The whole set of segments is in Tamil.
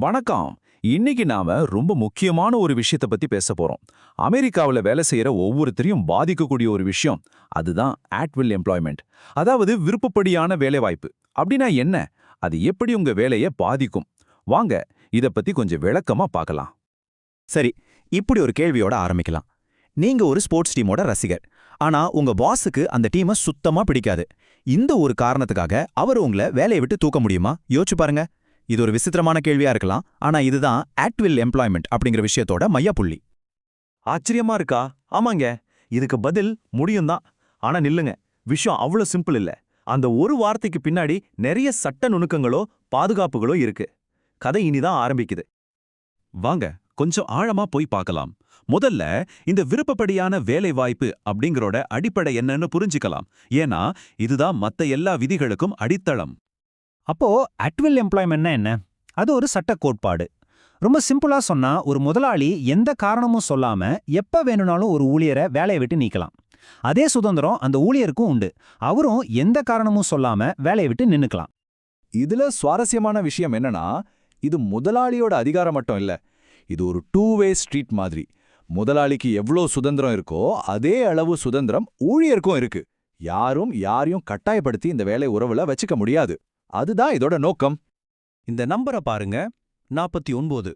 வணக்கம். இன்னைக்கு நாம ரொம்ப முக்கியமான ஒரு விஷயத்த பத்தி பேச போறோம். அமெரிக்காவுல வேலை செய்யற ஒவ்வொருத்தரையும் பாதிக்கக்கூடிய ஒரு விஷயம் அதுதான் ஆட்வில் எம்ப்ளாய்மெண்ட் அதாவது விருப்பப்படியான வேலைவாய்ப்பு. அப்படின்னா என்ன? அது எப்படி உங்க வேலையை பாதிக்கும்? வாங்க இத பத்தி கொஞ்சம் விளக்கமா பார்க்கலாம். சரி இப்படி ஒரு கேள்வியோட ஆரம்பிக்கலாம். நீங்க ஒரு ஸ்போர்ட்ஸ் டீமோட ரசிகர். ஆனா உங்க பாஸுக்கு அந்த டீமை சுத்தமா பிடிக்காது. இந்த ஒரு காரணத்துக்காக அவர் உங்களை வேலையை விட்டு தூக்க முடியுமா? யோசிச்சு பாருங்க. இது ஒரு விசித்திரமான கேள்வியா இருக்கலாம். ஆனா இதுதான் ஆட்வில் எம்ப்ளாய்மெண்ட் அப்படிங்கிற விஷயத்தோட மையப்புள்ளி. ஆச்சரியமா இருக்கா? ஆமாங்க. இதுக்கு பதில் முடியும் தான் ஆனா நில்லுங்க. விஷயம் அவ்வளோ சிம்பிள் இல்ல. அந்த ஒரு வார்த்தைக்கு பின்னாடி நிறைய சட்ட நுணுக்கங்களோ பாதுகாப்புகளோ இருக்கு. கதை இனிதான் ஆரம்பிக்குது. வாங்க கொஞ்சம் ஆழமா போய் பார்க்கலாம். முதல்ல இந்த விருப்பப்படியான வேலைவாய்ப்பு அப்படிங்கறோட அடிப்படை என்னன்னு புரிஞ்சுக்கலாம். ஏன்னா இதுதான் மத்த எல்லா விதிகளுக்கும் அடித்தளம். அப்போ அட்வில் எம்ப்ளாய்மெண்ட்னா என்ன? அது ஒரு சட்ட கோட்பாடு. ரொம்ப சிம்பிளா சொன்னா ஒரு முதலாளி எந்த காரணமும் சொல்லாம எப்ப வேணும்னாலும் ஒரு ஊழியரை வேலையை விட்டு நீக்கலாம். அதே சுதந்திரம் அந்த ஊழியருக்கும் உண்டு. அவரும் எந்த காரணமும் சொல்லாம வேலையை விட்டு நின்னுக்கலாம். இதுல சுவாரஸ்யமான விஷயம் என்னன்னா இது முதலாளியோட அதிகாரம் மட்டும் இல்ல. இது ஒரு டூ வே ஸ்ட்ரீட் மாதிரி. முதலாளிக்கு எவ்வளோ சுதந்திரம் இருக்கோ அதே அளவு சுதந்திரம் ஊழியருக்கும் இருக்கு. யாரும் யாரையும் கட்டாயப்படுத்தி இந்த வேலை உறவுல வச்சுக்க முடியாது. அதுதான் இதோட நோக்கம். இந்த நம்பரை பாருங்க. நாற்பத்தி ஒன்பது.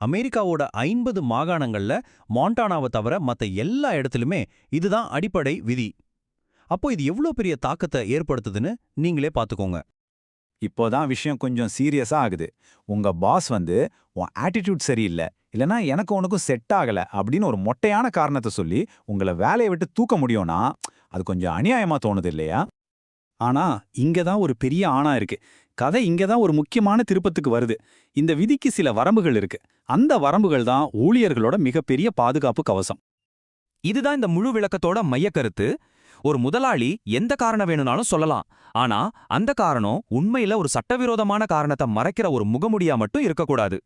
அமெரிக்காவோட ஐம்பது மாகாணங்கள்ல மாண்டானாவை தவிர மத்த எல்லா இடத்துலுமே இதுதான் அடிப்படை விதி. அப்போ இது எவ்வளோ பெரிய தாக்கத்தை ஏற்படுத்துதுன்னு நீங்களே பார்த்துக்கோங்க இப்போதான் விஷயம் கொஞ்சம் சீரியஸா ஆகுது. உங்க பாஸ் வந்து உன் ஆட்டிடியூட் சரியில்லை. இல்லனா எனக்கு உனக்கும் செட் ஆகல. அப்படின்னு ஒரு மொட்டையான காரணத்தை சொல்லி உங்களை வேலையை விட்டு தூக்க முடியும்னா அது கொஞ்சம் அநியாயமா தோணுது இல்லையா? ஆனா இங்க தான் ஒரு பெரிய ஆணா இருக்கு. கதை இங்க தான் ஒரு முக்கியமான திருப்பத்துக்கு வருது. இந்த விதிக்கு சில வரம்புகள் இருக்கு. அந்த வரம்புகள் தான் ஊழியர்களோட மிகப்பெரிய பாதுகாப்பு கவசம். இதுதான் இந்த முழு விளக்கத்தோட மையக்கருத்து. ஒரு முதலாளி எந்த காரணம் வேணும்னாலும் சொல்லலாம். ஆனா அந்த காரணம் உண்மையில ஒரு சட்டவிரோதமான காரணத்தை மறைக்கிற ஒரு முகமுடியா மட்டும் இருக்கக்கூடாது.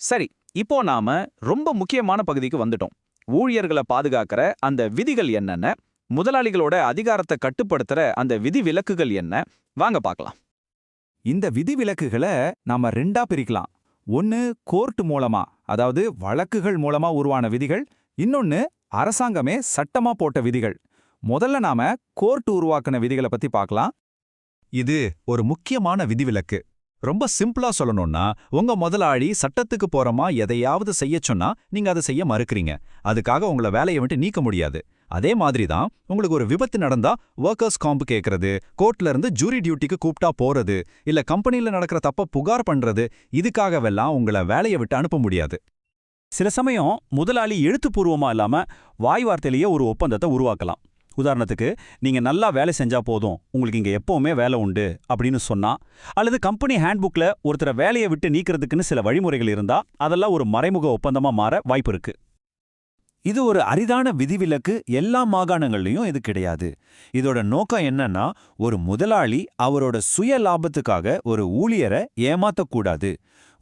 சரி இப்போ நாம ரொம்ப முக்கியமான பகுதிக்கு வந்துட்டோம். ஊழியர்களை பாதுகாக்கிற அந்த விதிகள் என்னென்ன? முதலாளிகளோட அதிகாரத்தை கட்டுப்படுத்துற அந்த விதி விலக்குகள் என்ன? வாங்க பார்க்கலாம். இந்த விதிவிலக்குகளை நாம ரெண்டா பிரிக்கலாம். ஒன்னு கோர்ட் மூலமா அதாவது வழக்குகள் மூலமா உருவான விதிகள். இன்னொன்னு அரசாங்கமே சட்டமா போட்ட விதிகள். முதல்ல நாம கோர்ட் உருவாக்கின விதிகளை பத்தி பார்க்கலாம். இது ஒரு முக்கியமான விதிவிலக்கு. ரொம்ப சிம்பிளா சொல்லணும்னா உங்க முதலாளி சட்டத்துக்கு போறமா எதையாவது செய்ய சொன்னா நீங்க அதை செய்ய மறுக்கறீங்க. அதுக்காக உங்களை வேலையை விட்டு நீக்க முடியாது. அதே மாதிரி தான் உங்களுக்கு ஒரு விபத்து நடந்தா ஒர்க்கர்ஸ் காம்ப் கேட்கறது கோர்ட்ல இருந்து ஜூரி டியூட்டிக்கு கூப்பிட்டா போறது இல்ல கம்பெனில நடக்கிற தப்ப புகார் பண்றது இதுக்காகவெல்லாம் உங்களை வேலையை விட்டு அனுப்ப முடியாது. சில சமயம் முதலாளி எழுத்துப்பூர்வமா இல்லாம வாய் வார்த்தையிலேயே ஒரு ஒப்பந்தத்தை உருவாக்கலாம். உதாரணத்துக்கு நீங்க நல்லா வேலை செஞ்சா போதும் உங்களுக்கு இங்க எப்பவுமே வேலை உண்டு அப்படின்னு சொன்னா அல்லது கம்பெனி ஹேண்ட்புக்ல ஒருத்தரை வேலையை விட்டு நீக்கிறதுக்குன்னு சில வழிமுறைகள் இருந்தா அதெல்லாம் ஒரு மறைமுக ஒப்பந்தமா மாற வாய்ப்பு இருக்கு. இது ஒரு அரிதான விதிவிலக்கு எல்லா மாகாணங்கள்லயும் இது கிடையாது. இதோட நோக்கம் என்னன்னா ஒரு முதலாளி அவரோட சுய லாபத்துக்காக ஒரு ஊழியரை ஏமாத்தக்கூடாது.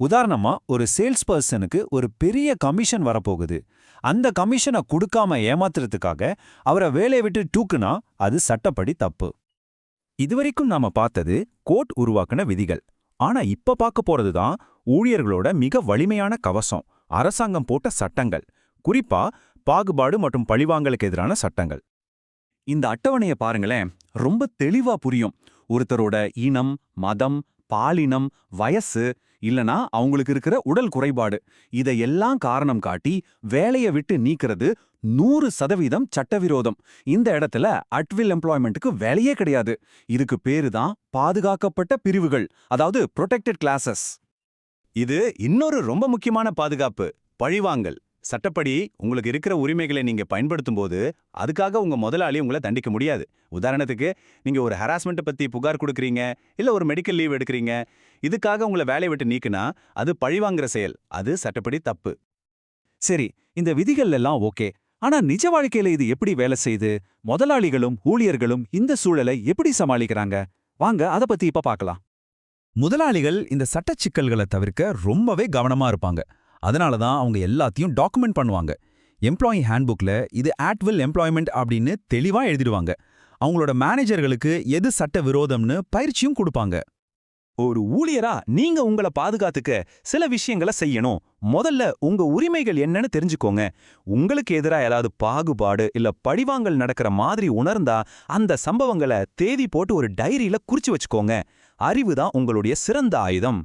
உதாரணமா ஒரு சேல்ஸ் பர்சனுக்கு ஒரு பெரிய கமிஷன் வரப்போகுது. அந்த கமிஷனை கொடுக்காம ஏமாத்துறதுக்காக அவரை வேலையை விட்டு டூக்குனா அது சட்டப்படி தப்பு. இதுவரைக்கும் நாம பார்த்தது கோர்ட் உருவாக்கின விதிகள். ஆனா இப்ப பார்க்க போறதுதான் ஊழியர்களோட மிக வலிமையான கவசம் அரசாங்கம் போட்ட சட்டங்கள். குறிப்பா பாகுபாடு மற்றும் பழிவாங்கலுக்கு எதிரான சட்டங்கள். இந்த அட்டவணையை பாருங்களேன் ரொம்ப தெளிவா புரியும். ஒருத்தரோட இனம் மதம் பாலினம் வயசு இல்லனா அவங்களுக்கு இருக்கிற உடல் குறைபாடு. இதையெல்லாம் காரணம் காட்டி வேலையை விட்டு நீக்கிறது நூறு சதவீதம் சட்டவிரோதம். இந்த இடத்துல அட்வில் எம்ப்ளாய்மெண்ட்டுக்கு வேலையே கிடையாது. இதுக்கு பேரு தான் பாதுகாக்கப்பட்ட பிரிவுகள் அதாவது ப்ரொடெக்டட் கிளாஸஸ் இது இன்னொரு ரொம்ப முக்கியமான பாதுகாப்பு பழிவாங்கல். சட்டப்படி உங்களுக்கு இருக்கிற உரிமைகளை நீங்க பயன்படுத்தும் போது அதுக்காக உங்க முதலாளி உங்களை தண்டிக்க முடியாது. உதாரணத்துக்கு நீங்க ஒரு ஹராஸ்மெண்ட்டை பத்தி புகார் கொடுக்குறீங்க இல்ல ஒரு மெடிக்கல் லீவ் எடுக்கிறீங்க இதுக்காக உங்களை வேலையை விட்டு நீக்குனா அது பழிவாங்குற செயல். அது சட்டப்படி தப்பு. சரி இந்த விதிகள் எல்லாம் ஓகே. ஆனா நிஜ வாழ்க்கையில இது எப்படி வேலை செய்யுது முதலாளிகளும் ஊழியர்களும் இந்த சூழலை எப்படி சமாளிக்கிறாங்க? வாங்க அத பத்தி இப்ப பார்க்கலாம். முதலாளிகள் இந்த சட்ட சிக்கல்களை தவிர்க்க ரொம்பவே கவனமா இருப்பாங்க. அதனால தான் அவங்க எல்லாத்தையும் டாக்குமெண்ட் பண்ணுவாங்க. எம்ப்ளாயி ஹேண்ட்புக்ல இது ஆட்வில் எம்ப்ளாய்மெண்ட் அப்படின்னு தெளிவா எழுதிடுவாங்க. அவங்களோட மேனேஜர்களுக்கு எது சட்ட விரோதம்னு பயிற்சியும் கொடுப்பாங்க. ஒரு ஊழியரா நீங்க உங்கள பாதுகாத்துக்க சில விஷயங்களை செய்யணும். முதல்ல உங்க உரிமைகள் என்னன்னு தெரிஞ்சுக்கோங்க. உங்களுக்கு எதிரா ஏதாவது பாகுபாடு இல்ல பழிவாங்கல் நடக்கிற மாதிரி உணர்ந்தா அந்த சம்பவங்களை தேதி போட்டு ஒரு டைரியில குறிச்சு வச்சுக்கோங்க. அறிவு தான் உங்களுடைய சிறந்த ஆயுதம்.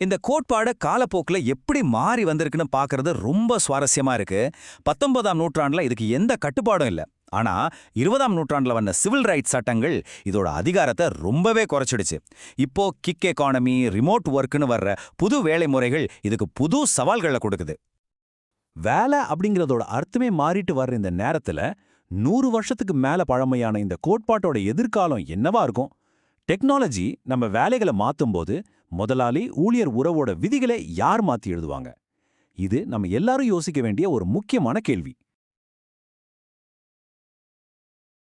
இந்த கோட்பாடு காலப்போக்குல எப்படி மாறி வந்திருக்குன்னு பார்க்கறது ரொம்ப சுவாரஸ்யமா இருக்கு. பத்தொன்பதாம் நூற்றாண்டுல இதுக்கு எந்த கட்டுப்பாடும் இல்ல. ஆனா இருபதாம் நூற்றாண்டுல வந்த சிவில் ரைட்ஸ் சட்டங்கள் இதோட அதிகாரத்தை ரொம்பவே குறைச்சிடுச்சு. இப்போ கிக் எக்கானமி ரிமோட் ஒர்க்குன்னு வர்ற புது வேலை முறைகள் இதுக்கு புது சவால்களை கொடுக்குது. வேலை அப்படிங்கறதோட அர்த்தமே மாறிட்டு வர்ற இந்த நேரத்துல நூறு வருஷத்துக்கு மேல பழமையான இந்த கோட்பாட்டோட எதிர்காலம் என்னவா இருக்கும்? டெக்னாலஜி நம்ம வேலைகளை மாத்தும்போது முதலாளி ஊழியர் உறவோட விதிகளை யார் மாத்தி எழுதுவாங்க? இது நம்ம எல்லாரும் யோசிக்க வேண்டிய ஒரு முக்கியமான கேள்வி.